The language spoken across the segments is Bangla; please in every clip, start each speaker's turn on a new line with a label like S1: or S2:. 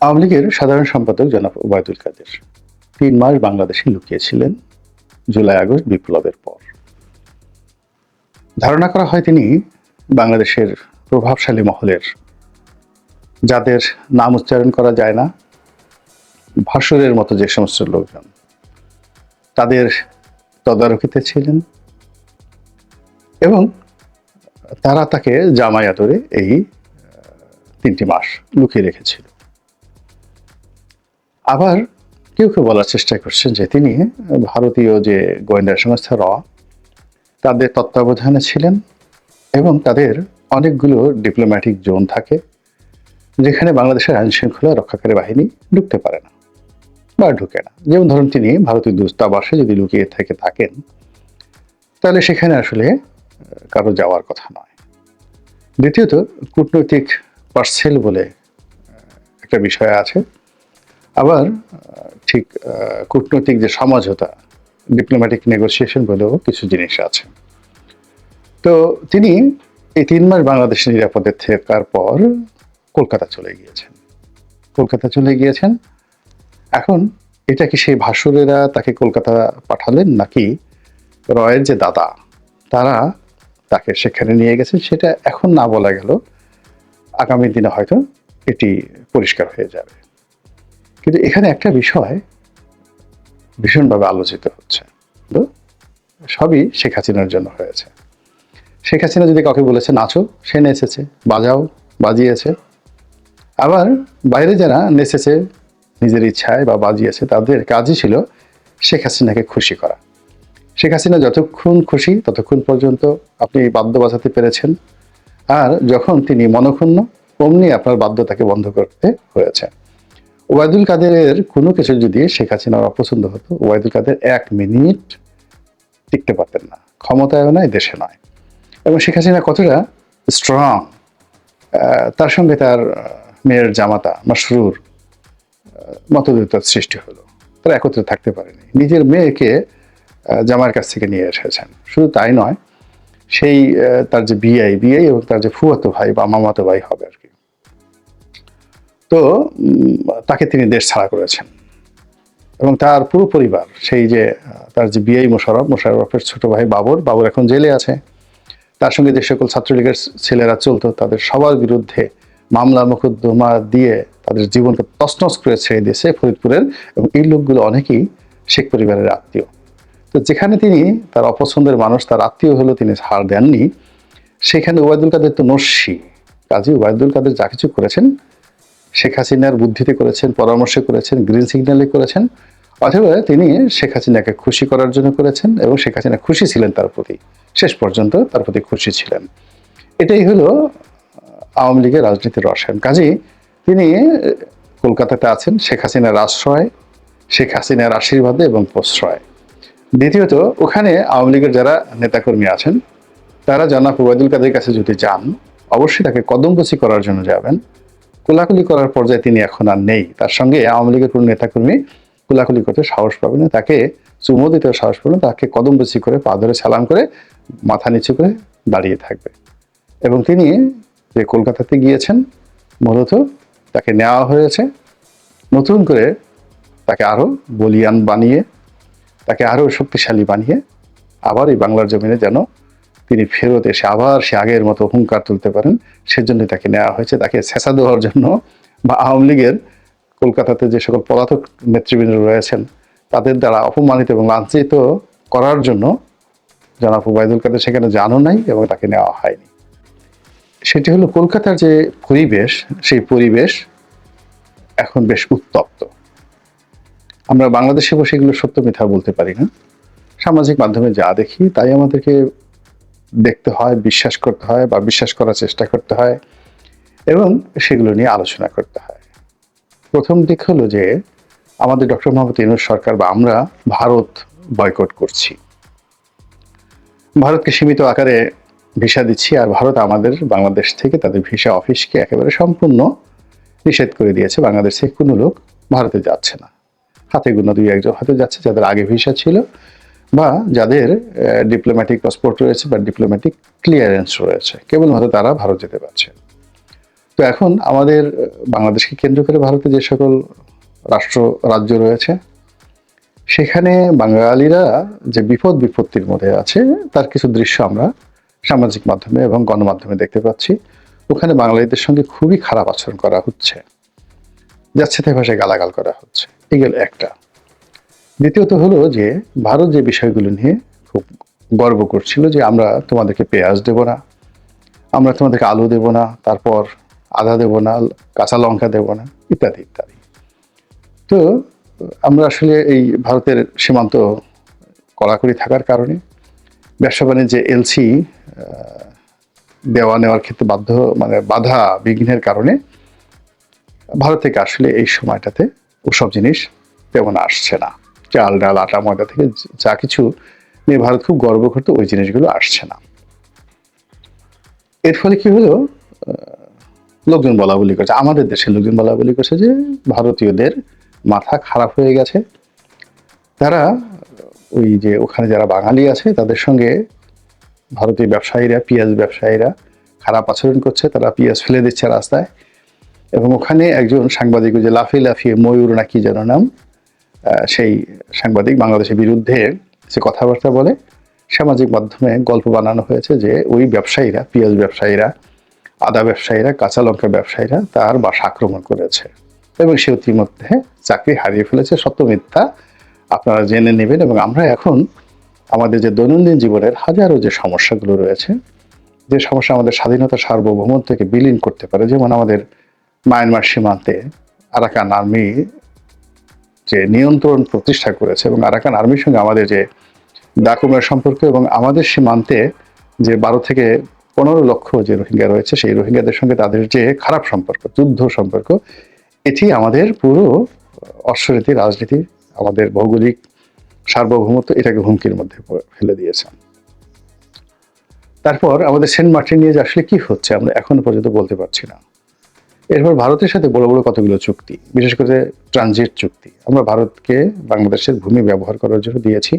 S1: আওয়ামী লীগের সাধারণ সম্পাদক জনাব ওবায়দুল কাদের তিন মাস বাংলাদেশে লুকিয়েছিলেন জুলাই আগস্ট বিপ্লবের পর। ধারণা করা হয় তিনি বাংলাদেশের প্রভাবশালী মহলের। যাদের নাম উচ্চারণ করা যায় না, ভাসুরের মতো যে সমস্ত লোকজন। তাদের তদারকিতে ছিলেন এবং তারা তাকে জামাই আদরে এই তিনটি মাস লুকিয়ে রেখেছিল। আবার কেউ কেউ বলার চেষ্টা করছেন যে তিনি ভারতীয় যে গোয়েন্দা সংস্থা র, তাদের তত্ত্বাবধানে ছিলেন এবং তাদের অনেকগুলো ডিপ্লোম্যাটিক জোন থাকে যেখানে বাংলাদেশের আইন শৃঙ্খলা রক্ষাকারী বাহিনী ঢুকতে পারে না বা ঢুকে না। যেমন ধরুন তিনি ভারতীয় দূতাবাসে যদি লুকিয়ে থেকে থাকেন, তাহলে সেখানে আসলে কারও যাওয়ার কথা নয়। দ্বিতীয়ত, কূটনৈতিক পার্সেল বলে একটা বিষয় আছে। আবার ঠিক কূটনৈতিক যে সমঝোতা ডিপ্লোম্যাটিক নেগোসিয়েশন বলেও কিছু জিনিস আছে। তো তিনি এই তিন মাস বাংলাদেশে নিরাপদে থাকার পর কলকাতা চলে গিয়েছেন। কলকাতা চলে গিয়েছেন। এখন এটা কি সেই ভাসুরেরা তাকে কলকাতা পাঠালেন নাকি রয়ের যে দাদা, তারা তাকে সেখানে নিয়ে গেছেন সেটা এখন না বলা গেল। আগামী দিনে হয়তো এটি পরিষ্কার হয়ে যাবে। কিন্তু এখানে একটা বিষয় ভীষণভাবে আলোচিত হচ্ছে। সবই শেখ হাসিনার জন্য হয়েছে। শেখ হাসিনা যদি কাউকে বলেছে, নাচো, সে নেচেছে, বাজাও, বাজিয়েছে। আবার বাইরে যারা নেচেছে, নিজের ইচ্ছায় বা বাজিয়েছে, তাদের কাজই ছিল শেখ হাসিনাকে খুশি করা। শেখ হাসিনা যতক্ষণ খুশি, ততক্ষণ পর্যন্ত আপনি বাদ্য বাজাতে পেরেছেন। আর যখন তিনি মনক্ষুণ্ণ, অমনি আপনার বাদ্য তাকে বন্ধ করতে হয়েছে। ওবায়দুল কাদেরের কোনো কিছু যদি শেখ হাসিনার অপছন্দ হতো ওবায়দুল কাদের এক মিনিট টিকতে পারতেন না। ক্ষমতায়ও নয় দেশে নয়। এবং শেখ হাসিনা কতটা স্ট্রং তার সঙ্গে তার মেয়ের জামাতা মাসরুর আহ, মতদ্বৈতার সৃষ্টি হলো। তারা একত্রে থাকতে পারেনি। নিজের মেয়েকে জামার কাছ থেকে নিয়ে এসেছেন। শুধু তাই নয় সেই তার যে বিআই বিআই এবং তার যে ফুয়াতো ভাই বা মামাতো ভাই হবে আর কি তো তাকে তিনি দেশ ছাড়া করেছেন। এবং তার পুরো পরিবার, সেই যে তার যে বিআই মোশারফ মোশারফের ছোট ভাই বাবর বাবর এখন জেলে আছে। তার সঙ্গে যে সকল ছাত্রলীগের ছেলেরা চলতো, তাদের সবার বিরুদ্ধে মামলা, মোকদ্দমা দিয়ে তাদের জীবনকে তছনছ করে ছেড়ে দিয়েছে ফরিদপুরের, এবং এই লোকগুলো অনেকেই শেখ পরিবারের আত্মীয়। তো যেখানে তিনি তার অপছন্দের মানুষ, তার আত্মীয় হলেও তিনি হার দেননি। সেখানে ওবায়দুল কাদের তো নস্যি। কাজী ওবায়দুল কাদের যা কিছু করেছেন শেখ হাসিনার বুদ্ধিতে করেছেন, পরামর্শে করেছেন গ্রিন সিগন্যালে করেছেন, অথবা তিনি শেখ হাসিনাকে খুশি করার জন্য করেছেন এবং শেখ হাসিনা খুশি ছিলেন তার প্রতি। শেষ পর্যন্ত তার প্রতি খুশি ছিলেন। এটাই হলো আওয়ামী লীগের রাজনীতির রসায়ন। কাজী, তিনি কলকাতাতে আছেন, শেখ হাসিনার আশ্রয়, শেখ হাসিনার আশীর্বাদে এবং প্রশ্রয়। দ্বিতীয়ত, ওখানে আওয়ামী লীগের যারা নেতাকর্মী আছেন, তারা জানা ওবায়দুল কাদের কাছে যদি যান, অবশ্যই তাকে কদমবসি করার জন্য যাবেন। কোলাকুলি করার পর্যায়ে তিনি এখন আর নেই। তার সঙ্গে আওয়ামী লীগের কোনো নেতাকর্মী কোলাকুলি করতে সাহস পাবে না। তাকে চুমো দিতে সাহস পাবে না। তাকে কদমবসি করে, পা ধরে সালাম করে, মাথা নিচু করে দাঁড়িয়ে থাকবে। এবং তিনি যে কলকাতাতে গিয়েছেন, মূলত তাকে নেওয়া হয়েছে। নতুন করে তাকে আরও বলিয়ান বানিয়ে, তাকে আরও শক্তিশালী বানিয়ে, আবার এই বাংলার জমিনে যেন তিনি ফেরত এসে আবার সে আগের মতো হুঙ্কার তুলতে পারেন। সেজন্য তাকে নেওয়া হয়েছে। তাকে ছেঁচা দেওয়ার জন্য বা আওয়ামী লীগের কলকাতাতে যে সকল পলাতক নেতৃবৃন্দ রয়েছেন, তাদের দ্বারা অপমানিত এবং লাঞ্ছিত করার জন্য জনাব ওবায়দুল কাদের সেখানে জানো নাই এবং তাকে নেওয়া হয়নি। সেটি হলো কলকাতার যে পরিবেশ, সেই পরিবেশ এখন বেশ উত্তপ্ত। আমরা বাংলাদেশে বসে এগুলো সত্য মিথ্যা বলতে পারি না। সামাজিক মাধ্যমে যা দেখি, তাই আমাদেরকে দেখতে হয়, বিশ্বাস করতে হয় বা বিশ্বাস করার চেষ্টা করতে হয় এবং সেগুলো নিয়ে আলোচনা করতে হয়। প্রথম দিক হলো যে আমাদের ডক্টর মোহাম্মদ ইউনুস সরকার বা আমরা ভারত বয়কট করছি। ভারতকে সীমিত আকারে ভিসা দিচ্ছি আর ভারত আমাদের বাংলাদেশ থেকে তাদের ভিসা অফিসকে একেবারে সম্পূর্ণ নিষেধ করে দিয়েছে। বাংলাদেশ থেকে কোনো লোক ভারতে যাচ্ছে না। হাতে গুলো দুই একজন হয়তো যাচ্ছে, যাদের আগে ভিসা ছিল বা যাদের ডিপ্লোম্যাটিক পাসপোর্ট রয়েছে বা ডিপ্লোম্যাটিক ক্লিয়ারেন্স রয়েছে। কেবলমাত্র তারা ভারত যেতে পারছে। তো এখন আমাদের বাংলাদেশকে কেন্দ্র করে ভারতে যে সকল রাষ্ট্র, রাজ্য রয়েছে, সেখানে বাঙালিরা যে বিপদ বিপত্তির মধ্যে আছে, তার কিছু দৃশ্য আমরা সামাজিক মাধ্যমে এবং গণমাধ্যমে দেখতে পাচ্ছি। ওখানে বাঙালিদের সঙ্গে খুবই খারাপ আচরণ করা হচ্ছে। যাচ্ছে তাই ভাষায় গালাগাল করা হচ্ছে। এগুলো একটা। দ্বিতীয়ত হলো যে ভারত যে বিষয়গুলো নিয়ে খুব গর্ব করছিল যে আমরা তোমাদেরকে পেঁয়াজ দেব না, আমরা তোমাদেরকে আলু দেব না, তারপর আদা দেব না, কাঁচা লঙ্কা দেব না, ইত্যাদি ইত্যাদি। তো আমরা আসলে এই ভারতের সীমান্ত কড়াকড়ি থাকার কারণে ব্যবসা বাণিজ্যে এলসি দেওয়া নেওয়ার ক্ষেত্রে বাধ্য মানে বাধা বিঘ্নের কারণে ভারত থেকে আসলে এই সময়টাতে ওসব জিনিস তেমন আসছে না। চাল, ডাল, আটা, ময়দা থেকে যা কিছু নিয়ে ভারত খুব গর্ব করতো ওই জিনিসগুলো আসছে না। এর ফলে কি হলো? লোকজন বলা বলি করছে। আমাদের দেশের লোকজন বলা বলি করছে যে ভারতীয়দের মাথা খারাপ হয়ে গেছে। তারা ওই যে ওখানে যারা বাঙালি আছে, তাদের সঙ্গে ভারতীয় ব্যবসায়ীরা, পেঁয়াজ ব্যবসায়ীরা খারাপ আচরণ করছে। তারা পেঁয়াজ ফেলে দিচ্ছে রাস্তায়। এবং ওখানে একজন সাংবাদিক যে লাফিয়ে লাফিয়ে ময়ূর না কি যেন নাম সেই সাংবাদিক বাংলাদেশের বিরুদ্ধে সে কথাবার্তা বলে। সামাজিক মাধ্যমে গল্প বানানো হয়েছে যে ওই ব্যবসায়ীরা, পেঁয়াজ ব্যবসায়ীরা, আদা ব্যবসায়ীরা, কাঁচা লঙ্কা ব্যবসায়ীরা তার বাসা আক্রমণ করেছে এবং সে ইতিমধ্যে চাকরি হারিয়ে ফেলেছে। সত্য মিথ্যা আপনারা জেনে নেবেন এবং আমরা এখন আমাদের যে দৈনন্দিন জীবনের হাজারো যে সমস্যাগুলো রয়েছে, যে সমস্যা আমাদের স্বাধীনতা সার্বভৌমত্বকে বিলীন করতে পারে, যেমন আমাদের মায়ানমার সীমান্তে আরাকান আর্মি যে নিয়ন্ত্রণ প্রতিষ্ঠা করেছে এবং আরাকান আর্মির সঙ্গে আমাদের যে ডাকুমের সম্পর্ক এবং আমাদের সীমান্তে যে বারো থেকে পনেরো লক্ষ যে রোহিঙ্গা রয়েছে, সেই রোহিঙ্গাদের সঙ্গে তাদের যে খারাপ সম্পর্ক, যুদ্ধ সম্পর্ক, এটি আমাদের পুরো অর্থনীতি, রাজনীতি, আমাদের ভৌগোলিক সার্বভৌমত্ব এটাকে হুমকির মধ্যে ফেলে দিয়েছে। তারপর আমাদের সেন্ট মার্টিন নিয়ে যে আসলে কি হচ্ছে, আমরা এখনও পর্যন্ত বলতে পারছি না। এরপর ভারতের সাথে বড় বড় কতগুলো চুক্তি, বিশেষ করে ট্রানজিট চুক্তি। আমরা ভারতকে বাংলাদেশের ভূমি ব্যবহার করার জন্য দিয়েছি।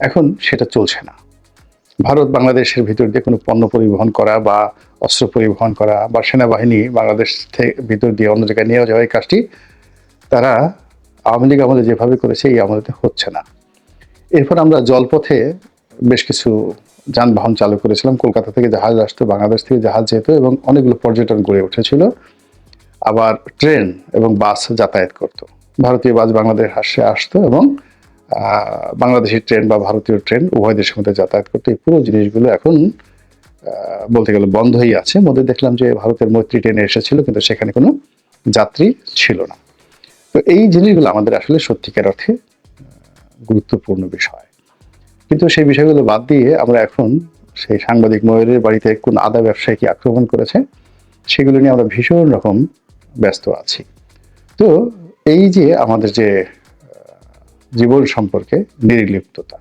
S1: এখন সেটা চলছে না। ভারত বাংলাদেশের ভিতর দিয়ে কোনো পণ্য পরিবহন করা বা অস্ত্র পরিবহন করা বা সেনাবাহিনী বাংলাদেশ থেকে ভিতর দিয়ে অন্য জায়গায় নিয়ে যাওয়া এই কাজটি, তারা আওয়ামী লীগ আমলে যেভাবে করেছে এই আমলেতে হচ্ছে না। এরপর আমরা জলপথে বেশ কিছু যানবাহন চালু করেছিলাম। কলকাতা থেকে জাহাজ আসতো, বাংলাদেশ থেকে জাহাজ যেত এবং অনেকগুলো পর্যটন গড়ে উঠেছিল। আবার ট্রেন এবং বাস যাতায়াত করত। ভারতীয় বাস বাংলাদেশ হাসে আসতো এবং বাংলাদেশি ট্রেন বা ভারতীয় ট্রেন উভয় দেশের মধ্যে যাতায়াত করতো। এই পুরো জিনিসগুলো এখন বলতে গেলে বন্ধই আছে। মধ্যে দেখলাম যে ভারতের মৈত্রী ট্রেনে এসেছিল কিন্তু সেখানে কোনো যাত্রী ছিল না। তো এই জিনিসগুলো আমাদের আসলে সত্যিকার অর্থে গুরুত্বপূর্ণ বিষয়। কিন্তু সেই বিষয়গুলো বাদ দিয়ে আমরা এখন সেই সাংবাদিক ময়ূরের বাড়িতে কোন আদা ব্যবসায়ীকে আক্রমণ করেছে, সেগুলো নিয়ে আমরা ভীষণ রকম ব্যস্ত আছি। তো এই যে আমাদের যে জীবন সম্পর্কে নির্লিপ্ততা,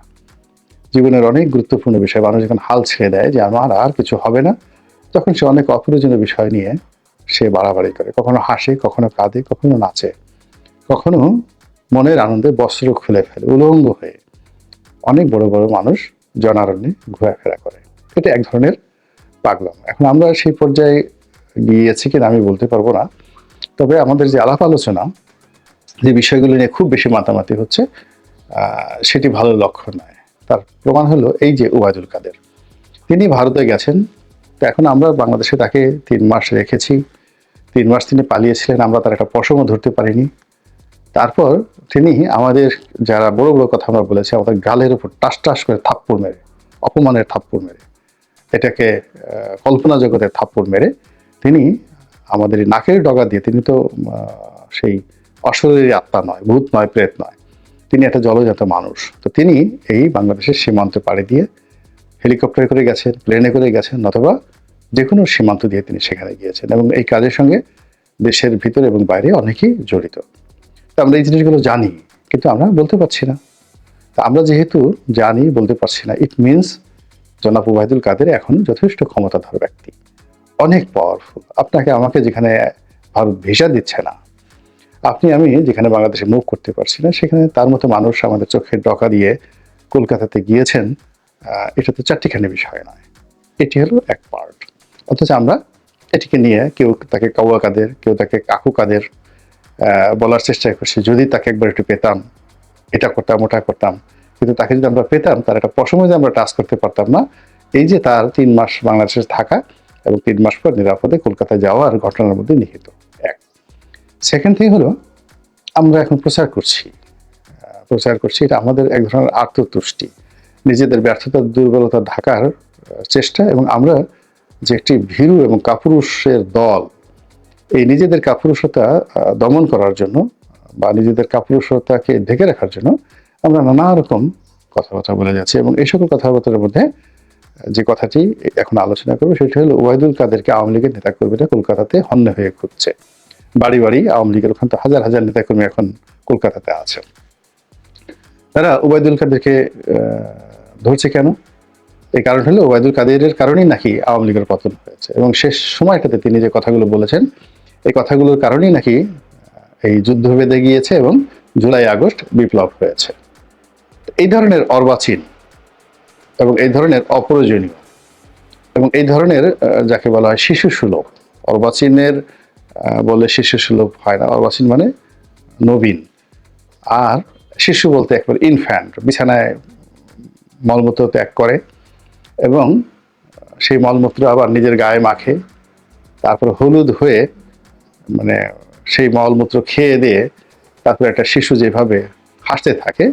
S1: জীবনের অনেক গুরুত্বপূর্ণ বিষয়, মানুষ যখন হাল ছেড়ে দেয় যে আমার আর কিছু হবে না, তখন সে অনেক অপ্রয়োজনীয় বিষয় নিয়ে সে বাড়াবাড়ি করে। কখনো হাসে, কখনো কাঁদে, কখনো নাচে, কখনো মনের আনন্দে বস্ত্র খুলে ফেলে, উলঙ্গ হয়ে অনেক বড় বড় মানুষ জনারণ্যে ঘোরাফেরা করে। এটা এক ধরনের পাগলাম। এখন আমরা সেই পর্যায়ে গিয়েছি কিনা আমি বলতে পারব না। তবে আমাদের যে আলাপ আলোচনা, যে বিষয়গুলো নিয়ে খুব বেশি মাতামাতি হচ্ছে সেটি ভালো লক্ষ্য নয়। তার প্রমাণ হলো এই যে ওবায়দুল কাদের। তিনি ভারতে গেছেন, তো এখন আমরা বাংলাদেশে তাকে তিন মাস রেখেছি। তিন মাস তিনি পালিয়েছিলেন, আমরা তার একটা পশমও ধরতে পারিনি। তারপর তিনি আমাদের যারা বড় বড় কথা আমরা বলেছি, আমাদের গালের উপর টাস টাস করে থাপ্পড় মেরে, অপমানের থাপ্পড় মেরে, এটাকে কল্পনা জগতের থাপ্পড় মেরে তিনি আমাদের নাকের ডগা দিয়ে, তিনি তো সেই অশরীরী আত্মা নয়, ভূত নয়, প্রেত নয়, তিনি একটা জলজাত মানুষ। তো তিনি এই বাংলাদেশের সীমান্ত পাড়ি দিয়ে হেলিকপ্টারে করে গেছেন, প্লেনে করে গেছেন অথবা যে কোনো সীমান্ত দিয়ে তিনি সেখানে গিয়েছেন এবং এই কাজের সঙ্গে দেশের ভিতরে এবং বাইরে অনেকেই জড়িত। তা আমরা এই জিনিসগুলো জানি, কিন্তু আমরা বলতে পারছি না। তা আমরা যেহেতু জানি, বলতে পারছি না ইট মিনস জনাব ওবায়দুল কাদের এখন যথেষ্ট ক্ষমতাধর ব্যক্তি। অনেক পাওয়ারফুল আপনাকে আমাকে যেখানে ভারত ভিসা দিচ্ছে না, আপনি আমি যেখানে বাংলাদেশে মুভ করতে পারছি না, সেখানে তার মতো মানুষ আমাদের চোখের ডকা দিয়ে কলকাতাতে গিয়েছেন এটা তো চারটিখানি বিষয় নয়। এটি হলো এক পার্ট অথচ আমরা এটিকে নিয়ে কেউ তাকে কাউয়া কাদের, কেউ তাকে কাকু কাদের বলার চেষ্টা করছি, যদি তাকে একবার একটু পেতাম, এটা করতাম, ওটা করতাম, কিন্তু তাকে যদি আমরা পেতাম, তার একটা পশমে যদি আমরা টাচ করতে পারতাম না, এই যে তার তিন মাস বাংলাদেশে থাকা এবং তিন মাস পর নিরাপদে কলকাতায় যাওয়ার ঘটনার মধ্যে নিহিত, এক। সেকেন্ড থিং হলো, আমরা এখন প্রচার করছি প্রচার করছি, এটা আমাদের এক ধরনের আত্মতুষ্টি, নিজেদের ব্যর্থতা, দুর্বলতা ঢাকার চেষ্টা এবং আমরা যে একটি ভীরু এবং কাপুরুষের দল এই নিজেদের কাপুরুষতা দমন করার জন্য বা নিজেদের কাপুরুষতাকে ঢেকে রাখার জন্য আমরা নানা রকম কথাবার্তা বলে যাচ্ছি এবং এই সকল কথাবার্তার মধ্যে, যে কথাটি এখন আলোচনা করব সেটা হলো ওয়াইদুল কাদেরকে আওয়ামী লীগের নেতাকর্মীরা কলকাতাতে হন্য হয়ে খুঁজছে বাড়ি বাড়ি আওয়ামী লীগের ওখান তো হাজার হাজার নেতাকর্মী এখন কলকাতাতে আছে তারা ওবায়দুল কাদেরকে ধরছে কেন? এই কারণ হলো, ওবায়দুল কাদেরের কারণেই নাকি আওয়ামী লীগের পতন হয়েছে এবং শেষ সময়টাতে তিনি যে কথাগুলো বলেছেন এই কথাগুলোর কারণেই নাকি এই যুদ্ধ বেঁধে গিয়েছে এবং জুলাই আগস্ট বিপ্লব হয়েছে। এই ধরনের অর্বাচীন এবং এই ধরনের অপ্রয়োজনীয় এবং এই ধরনের যাকে বলা হয় শিশু সুলভ। অর্বাচীনের বলে শিশু সুলভ হয় না। অর্বাচীন মানে নবীন। আর শিশু বলতে একবার ইনফ্যান্ট বিছানায় মলমূত্র ত্যাগ করে এবং সেই মলমূত্র আবার নিজের গায়ে মাখে, তারপর হলুদ হয়ে মানে সেই মলমূত্র খেয়ে দিয়ে তারপর একটা শিশু যেভাবে হাসতে থাকে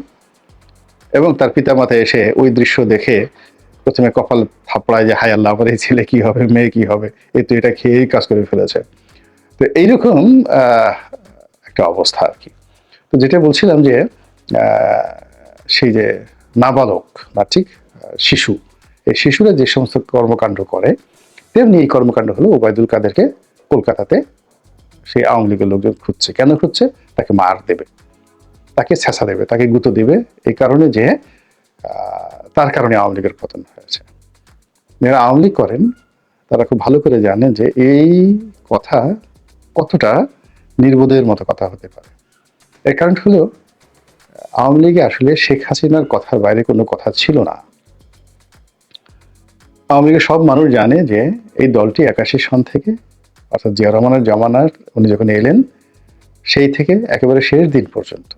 S1: এবং তার পিতামাতা এসে ওই দৃশ্য দেখে প্রথমে কপাল থাপড়ায় যে হাই আল্লাহ আমার এই ছেলে কি হবে? মেয়ে কি হবে? এই তো এটা খেয়েই কাজ করে ফেলেছে। তো এইরকম একটা অবস্থা আর কি। তো যেটা বলছিলাম যে সেই যে নাবালক বা ঠিক শিশু, এই শিশুরা যে সমস্ত কর্মকাণ্ড করে, তেমনি এই কর্মকাণ্ড হলো ওবায়দুল কাদেরকে কলকাতাতে সেই আওয়ামী লীগের লোকজন খুঁজছে। কেন খুঁজছে? তাকে মার দেবে, তাকে ছেঁচা দেবে, তাকে গুঁতো দেবে, এই কারণে যে তার কারণে আওয়ামী লীগের পতন হয়েছে। যারা আওয়ামী লীগ করেন, তারা খুব ভালো করে জানেন যে এই কথা কতটা নির্বোধের মতো কথা হতে পারে। এর কারণ হলো, আওয়ামী লীগে আসলে শেখ হাসিনার কথার বাইরে কোনো কথা ছিল না। আওয়ামী লীগের সব মানুষ জানে যে, এই দলটি একাশি সন থেকে অর্থাৎ জিয়া রহমানের জামানার উনি যখন এলেন সেই থেকে একেবারে শেষ দিন পর্যন্ত।